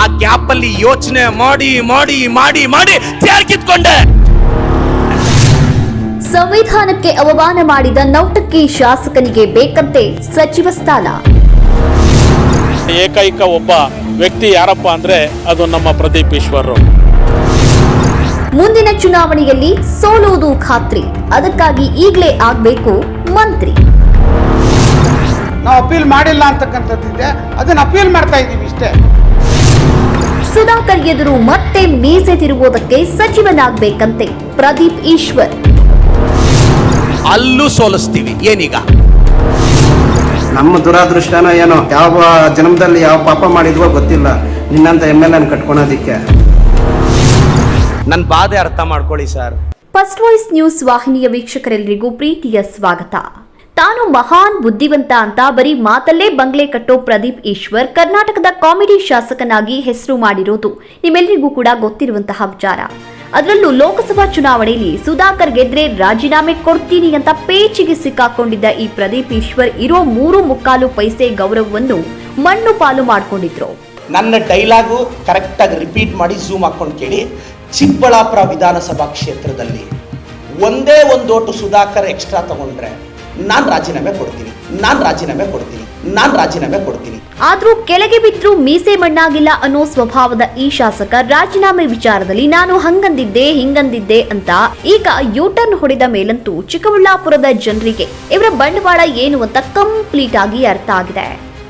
ಆ ಗ್ಯಾಪ್ ಅಲ್ಲಿ ಯೋಚನೆ ಮಾಡಿ ಮಾಡಿ ಮಾಡಿ ಮಾಡಿ ಚೇರ್ ಕಿತ್ಕೊಂಡೆ. ಸಂವಿಧಾನಕ್ಕೆ ಅವಮಾನ ಮಾಡಿದ ನೌಟಕ್ಕಿ ಶಾಸಕನಿಗೆ ಬೇಕಂತೆ ಸಚಿವ ಸ್ಥಾನ. ಏಕೈಕ ಒಬ್ಬ ವ್ಯಕ್ತಿ ಯಾರಪ್ಪ ಅಂದ್ರೆ ಅದು ನಮ್ಮ ಪ್ರದೀಪ್ ಈಶ್ವರ್. ಮುಂದಿನ ಚುನಾವಣೆಯಲ್ಲಿ ಸೋಲುವುದು ಖಾತ್ರಿ. ಅದಕ್ಕಾಗಿ ಈಗಲೇ ಆಗ್ಬೇಕು ಮಂತ್ರಿ. ನಾವು ಅಪೀಲ್ ಮಾಡಿಲ್ಲ ಅಂತಕ್ಕಂಥದ್ದಿದೆ. ಅದನ್ನ ಅಪೀಲ್ ಮಾಡ್ತಾ ಇದ್ದೀವಿ ಇಷ್ಟೇ. ಸುಧಾಕರ್ ಎದುರು ಮತ್ತೆ ಮೀಸೆ ತಿರುವುದಕ್ಕೆ ಸಚಿವನಾಗಬೇಕಂತೆ ಪ್ರದೀಪ್ ಈಶ್ವರ್. ಅಲ್ಲೂ ಸೋಲಿಸ್ತೀವಿ ಏನೀಗ? ನಮ್ಮ ದುರಾದೃಷ್ಟನ ಏನೋ ಯಾವ ಜನ್ಮದಲ್ಲಿ ಯಾವ ಪಾಪ ಮಾಡಿದ್ವೋ ಗೊತ್ತಿಲ್ಲ. ನಿನ್ನಂತ ಎಂ ಎಲ್ ಎನ್ ಕಟ್ಕೊಳೋದಿಕ್ಕೆ. ನನ್ನ ಬಾಧೆ ಅರ್ಥ ಮಾಡ್ಕೊಳ್ಳಿ ಸರ್. ಫಸ್ಟ್ ವಾಯ್ಸ್ ನ್ಯೂಸ್ ವಾಹಿನಿಯ ವೀಕ್ಷಕರೆಲ್ಲರಿಗೂ ಪ್ರೀತಿಯ ಸ್ವಾಗತ. ತಾನು ಮಹಾನ್, ಬುದ್ಧಿವಂತ ಅಂತ ಬರೀ ಮಾತಲ್ಲೇ ಬಂಗ್ಲೆ ಕಟ್ಟೋ ಪ್ರದೀಪ್ ಈಶ್ವರ್ ಕರ್ನಾಟಕದ ಕಾಮಿಡಿ ಶಾಸಕನಾಗಿ ಹೆಸರು ಮಾಡಿರೋದು ನಿಮ್ಮೆಲ್ಲರಿಗೂ ಕೂಡ ಗೊತ್ತಿರುವಂತಹ ವಿಚಾರ. ಅದರಲ್ಲೂ ಲೋಕಸಭಾ ಚುನಾವಣೆಯಲ್ಲಿ ಸುಧಾಕರ್ ಗೆದ್ರೆ ರಾಜೀನಾಮೆ ಕೊಡ್ತೀನಿ ಅಂತ ಪೇಚಿಗೆ ಸಿಕ್ಕಾಕೊಂಡಿದ್ದ ಈ ಪ್ರದೀಪ್ ಈಶ್ವರ್ ಇರೋ ಮೂರು ಮುಕ್ಕಾಲು ಪೈಸೆ ಗೌರವವನ್ನು ಮಣ್ಣು ಪಾಲು ಮಾಡಿಕೊಂಡಿದ್ರು. ನನ್ನ ಡೈಲಾಗು ಕರೆಕ್ಟಾಗಿ ರಿಪೀಟ್ ಮಾಡಿ ಝೂಮ್ ಹಾಕೊಂಡು ಕೇಳಿ. ಚಿಕ್ಕಬಳ್ಳಾಪುರ ವಿಧಾನಸಭಾ ಕ್ಷೇತ್ರದಲ್ಲಿ ಒಂದೇ ಒಂದು ಓಟು ಸುಧಾಕರ್ ಎಕ್ಸ್ಟ್ರಾ ತಗೊಂಡ್ರೆ ನಾನು ರಾಜೀನಾಮೆ ಕೊಡ್ತೀನಿ. ನಾನು ರಾಜೀನಾಮೆ ಕೊಡ್ತೀನಿ. ನಾನು ರಾಜೀನಾಮೆ ಕೊಡ್ತೀನಿ. ಆದ್ರೂ ಕೆಳಗೆ ಬಿದ್ರು ಮೀಸೆ ಮಣ್ಣಾಗಿಲ್ಲ ಅನ್ನೋ ಸ್ವಭಾವದ ಈ ಶಾಸಕ ರಾಜೀನಾಮೆ ವಿಚಾರದಲ್ಲಿ ನಾನು ಹಂಗಂದಿದ್ದೆ ಹಿಂಗಂದಿದ್ದೆ ಅಂತ ಈಗ ಯೂಟರ್ನ್ ಹೊಡೆದ ಮೇಲಂತೂ ಚಿಕ್ಕಬಳ್ಳಾಪುರದ ಜನರಿಗೆ ಇವರ ಬಂಡವಾಳ ಏನು ಅಂತ ಕಂಪ್ಲೀಟ್ ಆಗಿ ಅರ್ಥ ಆಗಿದೆ.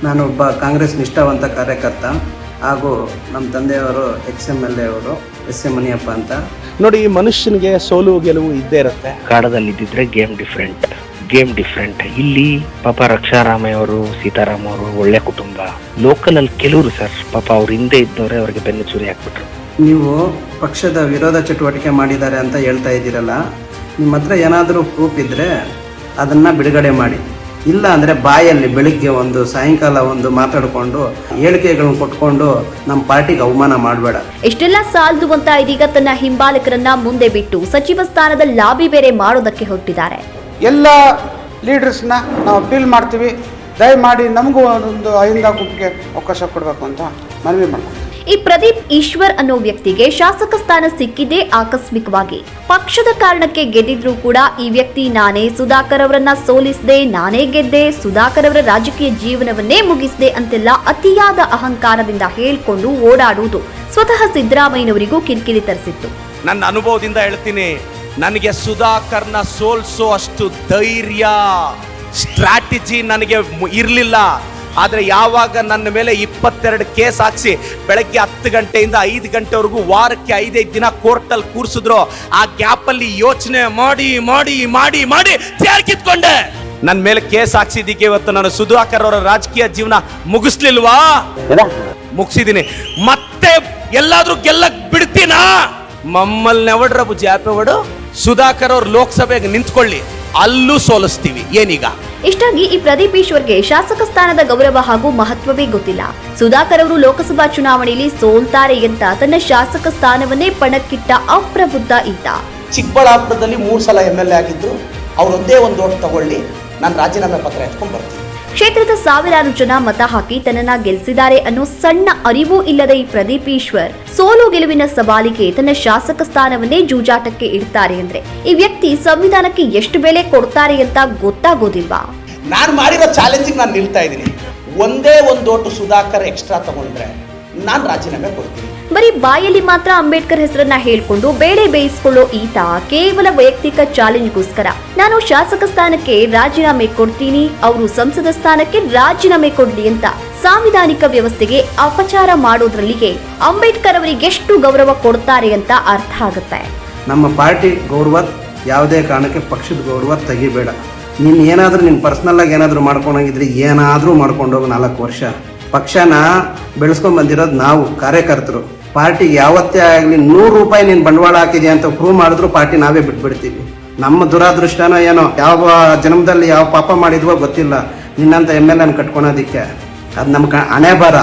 ನಾನು ಒಬ್ಬ ಕಾಂಗ್ರೆಸ್ ನಿಷ್ಠಾವಂತ ಕಾರ್ಯಕರ್ತ ಹಾಗೂ ನಮ್ಮ ತಂದೆಯವರು ಎಕ್ಸ್ ಎಂ ಎಲ್ ಎ ಅವರು ಎಸ್ ಎಂ ಮುನಿಯಪ್ಪ ಅಂತ. ನೋಡಿ ಈ ಮನುಷ್ಯನಿಗೆ ಸೋಲು ಗೆಲುವು ಇದ್ದೇ ಇರುತ್ತೆ. ಕಾಡದಲ್ಲಿ ಇದ್ದಿದ್ರೆ ಗೇಮ್ ಡಿಫ್ರೆಂಟ್. Game different. ಇಲ್ಲಿ ಪಾಪ ರಕ್ಷಾರಾಮಯ್ಯ ಅವರು ಸೀತಾರಾಮ್ ಅವರು ಒಳ್ಳೆ ಕುಟುಂಬ. ಲೋಕಲ್ ಅಲ್ಲಿ ಕೆಲವರು ಸರ್ ಪಾಪ ಅವ್ರ ಹಿಂದೆ ಇದ್ದವರೇ ಅವ್ರಿಗೆ ಬೆನ್ನು ಚೂರಿ ಹಾಕ್ಬಿಟ್ರು. ನೀವು ಪಕ್ಷದ ವಿರೋಧ ಚಟುವಟಿಕೆ ಮಾಡಿದ್ದಾರೆ ಅಂತ ಹೇಳ್ತಾ ಇದ್ದೀರಲ್ಲ ನಿಮ್ಮ ಹತ್ರ ಏನಾದರೂ ಪ್ರೂಫ್ ಇದ್ರೆ ಅದನ್ನು ಬಿಡುಗಡೆ ಮಾಡಿ. ಇಲ್ಲ ಅಂದರೆ ಬಾಯಲ್ಲಿ ಬೆಳಿಗ್ಗೆ ಒಂದು ಸಾಯಂಕಾಲ ಒಂದು ಮಾತಾಡಿಕೊಂಡು ಹೇಳಿಕೆಗಳನ್ನು ಕೊಟ್ಕೊಂಡು ನಮ್ಮ ಪಾರ್ಟಿಗೆ ಅವಮಾನ ಮಾಡಬೇಡ. ಇಷ್ಟೆಲ್ಲ ಸಾಲದು ಅಂತ ಇದೀಗ ತನ್ನ ಹಿಂಬಾಲಕರನ್ನ ಮುಂದೆ ಬಿಟ್ಟು ಸಚಿವ ಸ್ಥಾನದ ಲಾಬಿ ಬೇರೆ ಮಾಡೋದಕ್ಕೆ ಹೊರಟಿದ್ದಾರೆ. ಎಲ್ಲ ಲೀಡರ್ಸ್ನ ನಾವು ಅಪೀಲ್ ಮಾಡ್ತೀವಿ. ದಯಮಾಡಿ ನಮಗೂ ಒಂದು ಅಹಿಂದ ಗುಂಪಿಗೆ ಅವಕಾಶ ಕೊಡಬೇಕು ಅಂತ ಮನವಿ ಮಾಡ್ತೀವಿ ಈ ಪ್ರದೀಪ್ ಈಶ್ವರ್ ಅನ್ನೋ ವ್ಯಕ್ತಿಗೆ ಶಾಸಕ ಸ್ಥಾನ ಸಿಕ್ಕಿದೆ ಆಕಸ್ಮಿಕವಾಗಿ. ಪಕ್ಷದ ಕಾರಣಕ್ಕೆ ಗೆದ್ದಿದ್ರು ಕೂಡ ಈ ವ್ಯಕ್ತಿ ನಾನೇ ಸುಧಾಕರ್ ಅವರನ್ನ ಸೋಲಿಸದೆ ನಾನೇ ಗೆದ್ದೆ ಸುಧಾಕರ್ ಅವರ ರಾಜಕೀಯ ಜೀವನವನ್ನೇ ಮುಗಿಸಿದೆ ಅಂತೆಲ್ಲ ಅತಿಯಾದ ಅಹಂಕಾರದಿಂದ ಹೇಳ್ಕೊಂಡು ಓಡಾಡುವುದು ಸ್ವತಃ ಸಿದ್ದರಾಮಯ್ಯನವರಿಗೂ ಕಿರಿಕಿರಿ ತರಿಸಿತ್ತು. ನನ್ನ ಅನುಭವದಿಂದ ಹೇಳ್ತೀನಿ ನನಗೆ ಸುಧಾಕರ್ನ ಸೋಲ್ಸೋ ಅಷ್ಟು ಧೈರ್ಯ ಸ್ಟ್ರಾಟಜಿ ನನಗೆ ಇರಲಿಲ್ಲ. ಆದರೆ ಯಾವಾಗ ನನ್ನ ಮೇಲೆ ಇಪ್ಪತ್ತೆರಡು ಕೇಸ್ ಹಾಕ್ಸಿ ಬೆಳಗ್ಗೆ ಹತ್ತು ಗಂಟೆಯಿಂದ ಐದು ಗಂಟೆವರೆಗೂ ವಾರಕ್ಕೆ ಐದೈದು ದಿನ ಕೋರ್ಟಲ್ಲಿ ಕೂರಿಸಿದ್ರು ಆ ಗ್ಯಾಪಲ್ಲಿ ಯೋಚನೆ ಮಾಡಿ ಮಾಡಿ ಮಾಡಿ ಮಾಡಿ ಕಿತ್ಕೊಂಡೆ. ನನ್ನ ಮೇಲೆ ಕೇಸ್ ಹಾಕ್ಸಿದ್ದಕ್ಕೆ ಇವತ್ತು ನಾನು ಸುಧಾಕರ್ ಅವರ ರಾಜಕೀಯ ಜೀವನ ಮುಗಿಸ್ಲಿಲ್ವಾ? ಮುಗಿಸಿದ್ದೀನಿ ಮತ್ತೆ ಎಲ್ಲಾದ್ರೂ ಗೆಲ್ಲಕ್ ಬಿಡ್ತೀನಾ? ಮಮ್ಮಲ್ನ ಎವಡ್ರಬು ಜಾಪೆವಡು ಸುಧಾಕರ್ ಅವ್ರ ಲೋಕಸಭೆಗೆ ನಿಂತ್ಕೊಳ್ಳಿ ಅಲ್ಲೂ ಸೋಲಿಸ್ತೀವಿ. ಏನೀಗ? ಇಷ್ಟಾಗಿ ಈ ಪ್ರದೀಪ್ ಈಶ್ವರ್ಗೆ ಶಾಸಕ ಸ್ಥಾನದ ಗೌರವ ಹಾಗೂ ಮಹತ್ವವೇ ಗೊತ್ತಿಲ್ಲ. ಸುಧಾಕರ್ ಅವರು ಲೋಕಸಭಾ ಚುನಾವಣೆಯಲ್ಲಿ ಸೋಲ್ತಾರೆ ಅಂತ ತನ್ನ ಶಾಸಕ ಸ್ಥಾನವನ್ನೇ ಪಣಕ್ಕಿಟ್ಟ ಅಪ್ರಬುದ್ಧ ಈತ. ಚಿಕ್ಕಬಳ್ಳಾಪುರದಲ್ಲಿ ಮೂರು ಸಲ ಎಂ ಎಲ್ ಎ ಆಗಿದ್ರು ಅವ್ರೊಂದೇ ಒಂದು ಓಟ್ ತಗೊಳ್ಳಿ ನಾನು ರಾಜೀನಾಮೆ ಪತ್ರ ಎತ್ಕೊಂಡು ಬರ್ತೀನಿ. ಕ್ಷೇತ್ರದ ಸಾವಿರಾರು ಜನ ಮತ ಹಾಕಿ ತನ್ನನ್ನ ಗೆಲ್ಲಿಸಿದ್ದಾರೆ ಅನ್ನೋ ಸಣ್ಣ ಅರಿವು ಇಲ್ಲದ ಈ ಪ್ರದೀಪ್ ಈಶ್ವರ್ ಸೋಲು ಗೆಲುವಿನ ಸವಾಲಿಗೆ ತನ್ನ ಶಾಸಕ ಸ್ಥಾನವನ್ನೇ ಜೂಜಾಟಕ್ಕೆ ಇಡ್ತಾರೆ ಅಂದ್ರೆ ಈ ವ್ಯಕ್ತಿ ಸಂವಿಧಾನಕ್ಕೆ ಎಷ್ಟು ಬೆಲೆ ಕೊಡ್ತಾರೆ ಅಂತ ಗೊತ್ತಾಗೋದಿಲ್ವಾ ನಾನು ಮಾಡಿರೋ ಚಾಲೆಂಜಿಗೆ ನಾನು ನಿಲ್ತಾ ಇದ್ದೀನಿ. ಒಂದೇ ಒಂದು ಓಟು ಸುಧಾಕರ್ ಎಕ್ಸ್ಟ್ರಾ ತಗೊಂಡ್ರೆ ನಾನು ರಾಜೀನಾಮೆ ಕೊಡ್ತೀನಿ. ಬರೀ ಬಾಯಲ್ಲಿ ಮಾತ್ರ ಅಂಬೇಡ್ಕರ್ ಹೆಸರನ್ನ ಹೇಳ್ಕೊಂಡು ಬೇಳೆ ಬೇಯಿಸ್ಕೊಳ್ಳೋ ಈತ ಕೇವಲ ವೈಯಕ್ತಿಕ ಚಾಲೆಂಜ್ಗೋಸ್ಕರ ನಾನು ಶಾಸಕ ಸ್ಥಾನಕ್ಕೆ ರಾಜೀನಾಮೆ ಕೊಡ್ತೀನಿ, ಅವರು ಸಂಸದ ಸ್ಥಾನಕ್ಕೆ ರಾಜೀನಾಮೆ ಕೊಡ್ಲಿ ಅಂತ ಸಾಂವಿಧಾನಿಕ ವ್ಯವಸ್ಥೆಗೆ ಅಪಚಾರ ಮಾಡೋದ್ರಲ್ಲಿಗೆ ಅಂಬೇಡ್ಕರ್ ಅವರಿಗೆ ಎಷ್ಟು ಗೌರವ ಕೊಡ್ತಾರೆ ಅಂತ ಅರ್ಥ ಆಗುತ್ತೆ. ನಮ್ಮ ಪಾರ್ಟಿ ಗೌರವ ಯಾವುದೇ ಕಾರಣಕ್ಕೆ ಪಕ್ಷದ ಗೌರವ ತೆಗಿಬೇಡ. ನೀನು ಏನಾದರೂ ನೀನು ಪರ್ಸ್ನಲ್ಲಾಗಿ ಏನಾದರೂ ಮಾಡ್ಕೊಂಡೋಗಿದ್ರೆ ಏನಾದರೂ ಮಾಡ್ಕೊಂಡೋಗಿ ನಾಲ್ಕು ವರ್ಷ. ಪಕ್ಷನ ಬೆಳೆಸ್ಕೊಂಡ್ ಬಂದಿರೋದು ನಾವು, ಕಾರ್ಯಕರ್ತರು. ಪಾರ್ಟಿಗೆ ಯಾವತ್ತೇ ಆಗಲಿ ನೂರು ರೂಪಾಯಿ ನೀನು ಬಂಡವಾಳ ಹಾಕಿದೆ ಅಂತ ಪ್ರೂವ್ ಮಾಡಿದ್ರು ಪಾರ್ಟಿ ನಾವೇ ಬಿಟ್ಬಿಡ್ತೀವಿ. ನಮ್ಮ ದುರಾದೃಷ್ಟನೋ ಏನೋ, ಯಾವ ಜನ್ಮದಲ್ಲಿ ಯಾವ ಪಾಪ ಮಾಡಿದ್ವೋ ಗೊತ್ತಿಲ್ಲ. ನಿನ್ನಂತ ಎಂ ಎಲ್ ಎನ್ ಕಟ್ಕೊಳೋದಿಕ್ಕೆ. ಅದು ನಮ್ಮ ಹಣೆ ಬರ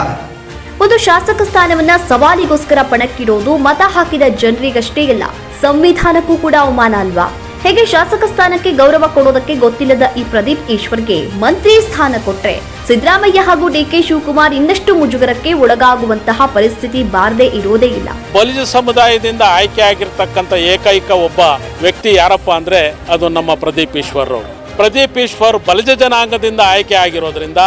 ಒಂದು ಶಾಸಕ ಸ್ಥಾನವನ್ನ ಸವಾಲಿಗೋಸ್ಕರ ಪಣಕ್ಕಿಡೋದು, ಮತ ಹಾಕಿದ ಜನರಿಗಷ್ಟೇ ಇಲ್ಲ. ಸಂವಿಧಾನಕ್ಕೂ ಕೂಡ ಅವಮಾನ ಅಲ್ವಾ? ಹೇಗೆ ಶಾಸಕ ಸ್ಥಾನಕ್ಕೆ ಗೌರವ ಕೊಡೋದಕ್ಕೆ ಗೊತ್ತಿಲ್ಲದ ಈ ಪ್ರದೀಪ್ ಈಶ್ವರ್ಗೆ ಮಂತ್ರಿ ಸ್ಥಾನ ಕೊಟ್ರೆ ಸಿದ್ದರಾಮಯ್ಯ ಹಾಗೂ ಡಿ ಕೆ ಶಿವಕುಮಾರ್ ಇನ್ನಷ್ಟು ಮುಜುಗರಕ್ಕೆ ಒಳಗಾಗುವಂತಹ ಪರಿಸ್ಥಿತಿ ಬಾರದೇ ಇರೋದೇ ಇಲ್ಲ. ಬಲಿಜ ಸಮುದಾಯದಿಂದ ಆಯ್ಕೆ ಆಗಿರ್ತಕ್ಕಂಥ ಏಕೈಕ ಒಬ್ಬ ವ್ಯಕ್ತಿ ಯಾರಪ್ಪ ಅಂದ್ರೆ ಅದು ನಮ್ಮ ಪ್ರದೀಪ್ ಈಶ್ವರ್ ಪ್ರದೀಪ್ ಈಶ್ವರ್ ಬಲಿಜ ಜನಾಂಗದಿಂದ ಆಯ್ಕೆ ಆಗಿರೋದ್ರಿಂದ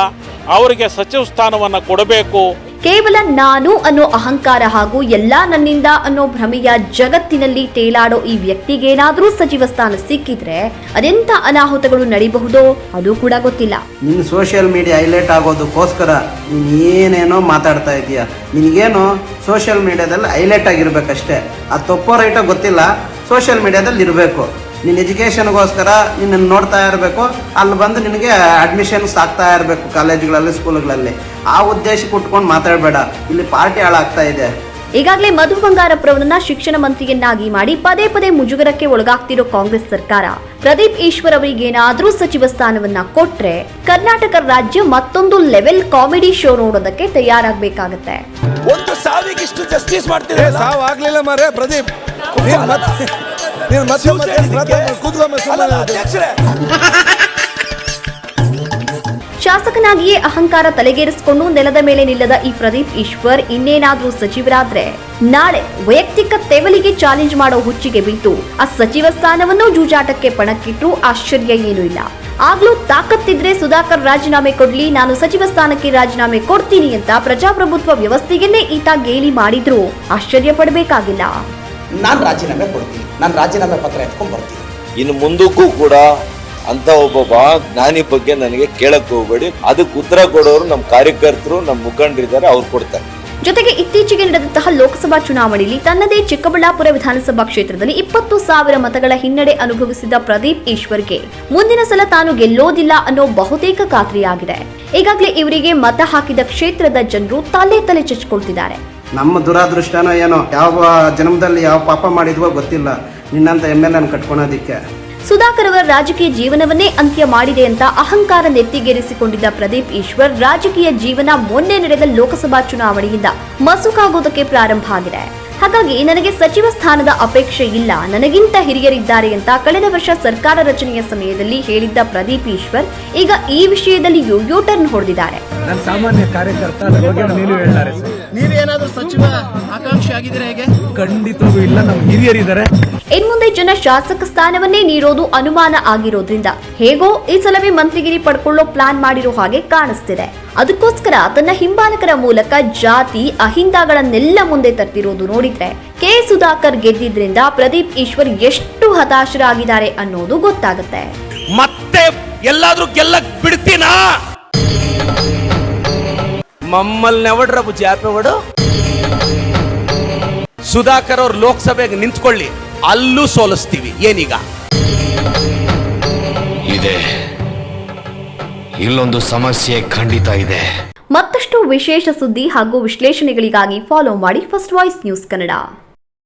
ಅವರಿಗೆ ಸಚಿವ ಸ್ಥಾನವನ್ನ ಕೊಡಬೇಕು ಕೇವಲ ನಾನು ಅನ್ನೋ ಅಹಂಕಾರ ಹಾಗೂ ಎಲ್ಲ ನನ್ನಿಂದ ಅನ್ನೋ ಭ್ರಮೆಯ ಜಗತ್ತಿನಲ್ಲಿ ತೇಲಾಡೋ ಈ ವ್ಯಕ್ತಿಗೇನಾದರೂ ಸಚಿವ ಸ್ಥಾನ ಸಿಕ್ಕಿದ್ರೆ ಅದೆಂತ ಅನಾಹುತಗಳು ನಡೀಬಹುದೋ ಅದು ಕೂಡ ಗೊತ್ತಿಲ್ಲ. ನಿನ್ನ ಸೋಷಿಯಲ್ ಮೀಡಿಯಾ ಹೈಲೈಟ್ ಆಗೋದಕ್ಕೋಸ್ಕರ ನೀನು ಏನೇನೋ ಮಾತಾಡ್ತಾ ಇದೀಯ? ನಿನಗೇನು ಸೋಷಿಯಲ್ ಮೀಡಿಯಾದಲ್ಲಿ ಹೈಲೈಟ್ ಆಗಿರ್ಬೇಕಷ್ಟೇ. ಆ ತಪ್ಪೋ ರೈಟೋ ಗೊತ್ತಿಲ್ಲ. ಸೋಷಿಯಲ್ ಮೀಡಿಯಾದಲ್ಲಿ ಇರಬೇಕು. ನಿನ್ನ ಎಜುಕೇಷನ್ಗೋಸ್ಕರ ನಿನ್ನನ್ನು ನೋಡ್ತಾ ಇರಬೇಕು. ಅಲ್ಲಿ ಬಂದು ನಿನಗೆ ಅಡ್ಮಿಷನ್ಸ್ ಆಗ್ತಾ ಇರಬೇಕು ಕಾಲೇಜುಗಳಲ್ಲಿ ಸ್ಕೂಲ್ಗಳಲ್ಲಿ. ಆ ಉದ್ದೇಶಕ್ಕೆ ಉಟ್ಕೊಂಡು ಮಾತಾಡಬೇಡ. ಇಲ್ಲಿ ಪಾರ್ಟಿ ಹಾಳಾಗ್ತಾ ಇದೆ. ಈಗಾಗಲೇ ಮಧು ಬಂಗಾರಪ್ಪರವರನ್ನ ಶಿಕ್ಷಣ ಮಂತ್ರಿಯನ್ನಾಗಿ ಮಾಡಿ ಪದೇ ಪದೇ ಮುಜುಗರಕ್ಕೆ ಒಳಗಾಗ್ತಿರೋ ಕಾಂಗ್ರೆಸ್ ಸರ್ಕಾರ. ಪ್ರದೀಪ್ ಈಶ್ವರ್ ಅವರಿಗೇನಾದ್ರೂ ಸಚಿವ ಸ್ಥಾನವನ್ನ ಕೊಟ್ರೆ ಕರ್ನಾಟಕ ರಾಜ್ಯ ಮತ್ತೊಂದು ಲೆವೆಲ್ ಕಾಮಿಡಿ ಶೋ ನೋಡೋದಕ್ಕೆ ತಯಾರಾಗಬೇಕಾಗತ್ತೆ. ಒಂದು ಸಾವಿಗಿಷ್ಟು ಜಸ್ಟಿಸ್ ಮಾಡ್ತಿದ್ರೆ ಸಾವು ಆಗ್ಲಿಲ್ಲ ಮಾರೇ ಪ್ರದೀಪ್. ನೀನ್ ಮತ್ತೆ ಮತ್ತೆ ಕೂತ್ಕೊಂಬ ಶಾಸಕನಾಗಿಯೇ ಅಹಂಕಾರ ತಲೆಗೇರಿಸಿಕೊಂಡು ನೆಲದ ಮೇಲೆ ನಿಲ್ಲದ ಈ ಪ್ರದೀಪ್ ಈಶ್ವರ್ ಇನ್ನೇನಾದ್ರೂ ಸಚಿವರಾದ್ರೆ? ನಾಳೆ ವೈಯಕ್ತಿಕ ತೆವಲಿಗೆ ಚಾಲೆಂಜ್ ಮಾಡೋ ಹುಚ್ಚಿಗೆ ಬಿದ್ದು ಆ ಸಚಿವ ಸ್ಥಾನವನ್ನು ಜೂಜಾಟಕ್ಕೆ ಪಣಕ್ಕಿಟ್ಟು ಆಶ್ಚರ್ಯ ಏನೂ ಇಲ್ಲ. ಆಗ್ಲೂ ತಾಕತ್ತಿದ್ರೆ ಸುಧಾಕರ್ ರಾಜೀನಾಮೆ ಕೊಡ್ಲಿ ನಾನು ಸಚಿವ ಸ್ಥಾನಕ್ಕೆ ರಾಜೀನಾಮೆ ಕೊಡ್ತೀನಿ ಅಂತ ಪ್ರಜಾಪ್ರಭುತ್ವ ವ್ಯವಸ್ಥೆಯನ್ನೇ ಈತ ಗೇಲಿ ಮಾಡಿದ್ರು. ಆಶ್ಚರ್ಯ ಪಡಬೇಕಾಗಿಲ್ಲ. ನಾನು ರಾಜೀನಾಮೆ ಕೊಡ್ತೀನಿ. ನಾನು ರಾಜೀನಾಮೆ ಪತ್ರ ಎತ್ಕೊಂಡು ಬರ್ತೀನಿ. ಇನ್ನು ಮುಂದಕ್ಕೂ ಕೂಡ ಅಂತ ಒಬ್ಬ ಜ್ಞಾನಿ ಬಗ್ಗೆ ನನಗೆ ಕೇಳಕ್ ಹೋಗ್ಬೇಡಿ. ಅದಕ್ಕೆ ಉತ್ತರ ಕೊಡೋರು ನಮ್ಮ ಕಾರ್ಯಕರ್ತರು ನಮ್ಮ ಮುಖಂಡರಿದ್ದಾರೆ ಅವ್ರು ಕೊಡ್ತಾರೆ. ಜೊತೆಗೆ ಇತ್ತೀಚೆಗೆ ನಡೆದಂತಹ ಲೋಕಸಭಾ ಚುನಾವಣೆಯಲ್ಲಿ ತನ್ನದೇ ಚಿಕ್ಕಬಳ್ಳಾಪುರ ವಿಧಾನಸಭಾ ಕ್ಷೇತ್ರದಲ್ಲಿ ಇಪ್ಪತ್ತು ಸಾವಿರ ಮತಗಳ ಹಿನ್ನಡೆ ಅನುಭವಿಸಿದ ಪ್ರದೀಪ್ ಈಶ್ವರ್ಗೆ ಮುಂದಿನ ಸಲ ತಾನು ಗೆಲ್ಲೋದಿಲ್ಲ ಅನ್ನೋ ಬಹುತೇಕ ಖಾತ್ರಿಯಾಗಿದೆ. ಈಗಾಗಲೇ ಇವರಿಗೆ ಮತ ಹಾಕಿದ ಕ್ಷೇತ್ರದ ಜನರು ತಲೆ ತಲೆ ಚಚ್ಕೊಳ್ತಿದ್ದಾರೆ ನಮ್ಮ ದುರಾದೃಷ್ಟನೋ ಏನೋ, ಯಾವ ಜನ್ಮದಲ್ಲಿ ಯಾವ ಪಾಪ ಮಾಡಿದ್ವೋ ಗೊತ್ತಿಲ್ಲ. ನಿನ್ನಂತ ಎಂ ಎಲ್ ಕಟ್ಕೊಳೋದಿಕ್ಕೆ. ಸುಧಾಕರ್ ಅವರ ರಾಜಕೀಯ ಜೀವನವನ್ನೇ ಅಂತ್ಯ ಮಾಡಿದೆ ಅಂತ ಅಹಂಕಾರ ನೆತ್ತಿಗೇರಿಸಿಕೊಂಡಿದ್ದ ಪ್ರದೀಪ್ ಈಶ್ವರ್ ರಾಜಕೀಯ ಜೀವನ ಮೊನ್ನೆ ನಡೆದ ಲೋಕಸಭಾ ಚುನಾವಣೆಯಿಂದ ಮಸುಕಾಗೋದಕ್ಕೆ ಪ್ರಾರಂಭ ಆಗಿದೆ. ಹಾಗಾಗಿ ನನಗೆ ಸಚಿವ ಸ್ಥಾನದ ಅಪೇಕ್ಷೆ ಇಲ್ಲ. ನನಗಿಂತ ಹಿರಿಯರಿದ್ದಾರೆ ಅಂತ ಕಳೆದ ವರ್ಷ ಸರ್ಕಾರ ರಚನೆಯ ಸಮಯದಲ್ಲಿ ಹೇಳಿದ್ದ ಪ್ರದೀಪ್ ಈಶ್ವರ್ ಈಗ ಈ ವಿಷಯದಲ್ಲಿ ಯೋ ಟರ್ನ್ ಹೊಡೆದಿದ್ದಾರೆ. ನಾನು ಸಾಮಾನ್ಯ ಕಾರ್ಯಕರ್ತ ನೀವೇನಾದ್ರೂ ಸಚಿವ ಆಕಾಂಕ್ಷಿ ಆಗಿದ್ರೆ ಹೇಗೆ? ಖಂಡಿತವೂ ಇಲ್ಲ. ನಮ್ಮ ಹಿರಿಯರಿದ್ದಾರೆ. ಇನ್ಮುಂದೆ ಜನ ಶಾಸಕ ಸ್ಥಾನವನ್ನೇ ನೀಡೋದು ಅನುಮಾನ ಆಗಿರೋದ್ರಿಂದ ಹೇಗೋ ಈ ಸಲವೇ ಮಂತ್ರಿಗಿರಿ ಪಡ್ಕೊಳ್ಳೋ ಪ್ಲಾನ್ ಮಾಡಿರೋ ಹಾಗೆ ಕಾಣಿಸ್ತಿದೆ. ಅದಕ್ಕೋಸ್ಕರ ತನ್ನ ಹಿಂಬಾಲಕರ ಮೂಲಕ ಜಾತಿ, ಅಹಿಂದಗಳನ್ನೆಲ್ಲ ಮುಂದೆ ತರ್ತಿರೋದು ನೋಡಿದ್ರೆ ಕೆ. ಸುಧಾಕರ್ ಗೆದ್ದಿದ್ರಿಂದ ಪ್ರದೀಪ್ ಈಶ್ವರ್ ಎಷ್ಟು ಹತಾಶರಾಗಿದ್ದಾರೆ ಅನ್ನೋದು ಗೊತ್ತಾಗುತ್ತೆ. ಮತ್ತೆ ಎಲ್ಲಾದ್ರೂ ಗೆಲ್ಲಕ್ ಬಿಡ್ತೀನಾ? ಮಮ್ಮಲ್ನೆವಡ್ರ ಬುಜ್ಜಿ, ಯಾರು ಸುಧಾಕರ್ ಅವ್ರು ಲೋಕಸಭೆಗೆ ನಿಂತ್ಕೊಳ್ಳಿ. ಅಲ್ಲೂ ಸೋಲಿಸ್ತೀವಿ. ಏನೀಗ? ಇದೆ. ಇಲ್ಲೊಂದು ಸಮಸ್ಯೆ ಖಂಡಿತ ಇದೆ. ಮತ್ತಷ್ಟು ವಿಶೇಷ ಸುದ್ದಿ ಹಾಗೂ ವಿಶ್ಲೇಷಣೆಗಳಿಗಾಗಿ ಫಾಲೋ ಮಾಡಿ ಫಸ್ಟ್ ವಾಯ್ಸ್ ನ್ಯೂಸ್ ಕನ್ನಡ